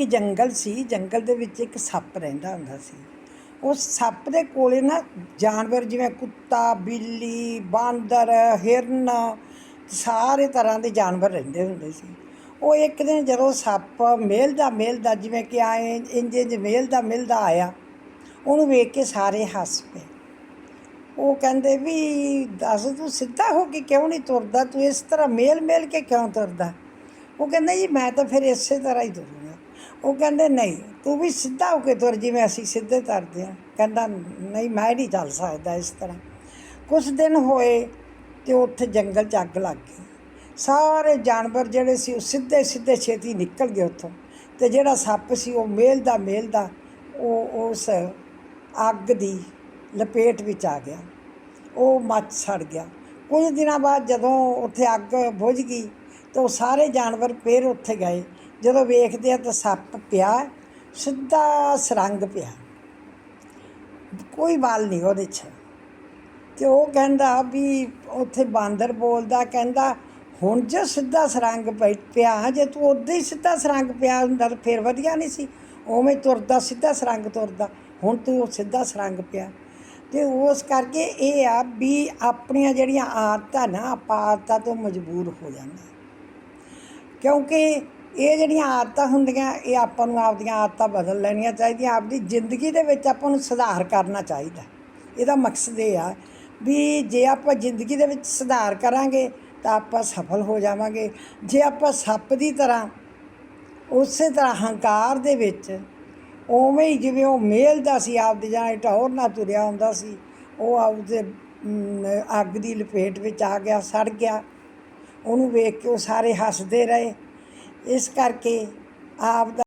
ਇੱਕ ਜੰਗਲ ਸੀ, ਜੰਗਲ ਦੇ ਵਿੱਚ ਇੱਕ ਸੱਪ ਰਹਿੰਦਾ ਹੁੰਦਾ ਸੀ। ਉਸ ਸੱਪ ਦੇ ਕੋਲੇ ਨਾ ਜਾਨਵਰ ਜਿਵੇਂ ਕੁੱਤਾ, ਬਿੱਲੀ, ਬਾਂਦਰ, ਹਿਰਨ, ਸਾਰੇ ਤਰ੍ਹਾਂ ਦੇ ਜਾਨਵਰ ਰਹਿੰਦੇ ਹੁੰਦੇ ਸੀ। ਉਹ ਇੱਕ ਦਿਨ ਜਦੋਂ ਸੱਪ ਮੇਲ ਮੇਲਦਾ ਮੇਲਦਾ ਜਿਵੇਂ ਕਿ ਆਏ ਇੰਜ ਇੰਜ ਮੇਲਦਾ ਮਿਲਦਾ ਆਇਆ, ਉਹਨੂੰ ਵੇਖ ਕੇ ਸਾਰੇ ਹੱਸ ਪਏ। ਉਹ ਕਹਿੰਦੇ ਵੀ ਦੱਸ ਤੂੰ ਸਿੱਧਾ ਹੋ ਕੇ ਕਿਉਂ ਨਹੀਂ ਤੁਰਦਾ? ਤੂੰ ਇਸ ਤਰ੍ਹਾਂ ਮੇਲ ਮੇਲ ਕੇ ਕਿਉਂ ਤੁਰਦਾ? ਉਹ ਕਹਿੰਦਾ ਜੀ ਮੈਂ ਤਾਂ ਫਿਰ ਇਸੇ ਤਰ੍ਹਾਂ ਹੀ ਤੁਰੂੰਗਾ ਉਹ ਕਹਿੰਦੇ, ਨਹੀਂ, ਤੂੰ ਵੀ ਸਿੱਧਾ ਹੋ ਕੇ ਤੁਰ, ਜਿਵੇਂ ਅਸੀਂ ਸਿੱਧੇ ਤਰਦੇ ਹਾਂ। ਕਹਿੰਦਾ, ਨਹੀਂ, ਮੈਂ ਨਹੀਂ ਚੱਲ ਸਕਦਾ ਇਸ ਤਰ੍ਹਾਂ। ਕੁਝ ਦਿਨ ਹੋਏ ਤੇ ਉੱਥੇ ਜੰਗਲ 'ਚ ਅੱਗ ਲੱਗ ਗਈ। ਸਾਰੇ ਜਾਨਵਰ ਜਿਹੜੇ ਸੀ, ਉਹ ਸਿੱਧੇ ਸਿੱਧੇ ਛੇਤੀ ਨਿਕਲ ਗਏ ਉੱਥੋਂ ਤੇ ਜਿਹੜਾ ਸੱਪ ਸੀ, ਉਹ ਮੇਲ ਮੇਲਦਾ ਮੇਲਦਾ ਉਹ, ਉਸ ਅੱਗ ਦੀ ਲਪੇਟ ਵਿੱਚ ਆ ਗਿਆ। ਉਹ ਮੱਚ ਸੜ ਗਿਆ। ਕੁਝ ਦਿਨਾਂ ਬਾਅਦ ਜਦੋਂ ਉੱਥੇ ਅੱਗ ਬੁਝ ਗਈ, ਤਾਂ ਉਹ ਸਾਰੇ ਜਾਨਵਰ ਫੇਰ ਉੱਥੇ ਗਏ। ਜਦੋਂ ਵੇਖਦੇ ਆ ਤਾਂ ਸੱਪ ਪਿਆ, ਸਿੱਧਾ ਸਰੰਗ ਪਿਆ। ਕੋਈ ਵਾਲ ਨਹੀਂ ਉਹਦੇ 'ਚ। ਤੇ ਉਹ ਕਹਿੰਦਾ ਵੀ ਉੱਥੇ ਬਾਂਦਰ ਬੋਲਦਾ, ਕਹਿੰਦਾ, ਹੁਣ ਜੇ ਸਿੱਧਾ ਸਰੰਗ ਪਈ ਪਿਆ ਜੇ ਤੂੰ ਉਦਾਂ ਹੀ ਸਿੱਧਾ ਸਰੰਗ ਪਿਆ ਹੁੰਦਾ ਤਾਂ ਫਿਰ ਵਧੀਆ ਨਹੀਂ ਸੀ। ਉਵੇਂ ਤੁਰਦਾ, ਸਿੱਧਾ ਸਰੰਗ ਤੁਰਦਾ, ਹੁਣ ਤੂੰ ਸਿੱਧਾ ਸਰੰਗ ਪਿਆ। ਤੇ ਉਸ ਕਰਕੇ ਇਹ ਆ ਵੀ ਆਪਣੀਆਂ ਜਿਹੜੀਆਂ ਆਦਤਾਂ ਨਾ, ਆਪਾਂ ਆਦਤਾਂ ਤੋਂ ਮਜਬੂਰ ਹੋ ਜਾਂਦੇ ਕਿਉਂਕਿ ਇਹ ਜਿਹੜੀਆਂ ਆਦਤਾਂ ਹੁੰਦੀਆਂ, ਇਹ ਆਪਾਂ ਨੂੰ ਆਪਦੀਆਂ ਆਦਤਾਂ ਬਦਲ ਲੈਣੀਆਂ ਚਾਹੀਦੀਆਂ। ਆਪਦੀ ਜ਼ਿੰਦਗੀ ਦੇ ਵਿੱਚ ਆਪਾਂ ਨੂੰ ਸੁਧਾਰ ਕਰਨਾ ਚਾਹੀਦਾ। ਇਹਦਾ ਮਕਸਦ ਇਹ ਆ ਵੀ ਜੇ ਆਪਾਂ ਜ਼ਿੰਦਗੀ ਦੇ ਵਿੱਚ ਸੁਧਾਰ ਕਰਾਂਗੇ, ਤਾਂ ਆਪਾਂ ਸਫਲ ਹੋ ਜਾਵਾਂਗੇ। ਜੇ ਆਪਾਂ ਸੱਪ ਦੀ ਤਰ੍ਹਾਂ, ਉਸੇ ਤਰ੍ਹਾਂ ਹੰਕਾਰ ਦੇ ਵਿੱਚ, ਉਵੇਂ ਹੀ ਜਿਵੇਂ ਉਹ ਮੇਲਦਾ ਸੀ, ਆਪਦੇ ਜਾਂ ਟੌਰ ਨਾਲ ਤੁਰਿਆ ਹੁੰਦਾ ਸੀ, ਉਹ ਆਪਦੇ ਅੱਗ ਦੀ ਲਪੇਟ ਵਿੱਚ ਆ ਗਿਆ, ਸੜ ਗਿਆ। ਉਹਨੂੰ ਵੇਖ ਕੇ ਉਹ ਸਾਰੇ ਹੱਸਦੇ ਰਹੇ। ਇਸ ਕਰਕੇ ਆਪ ਦਾ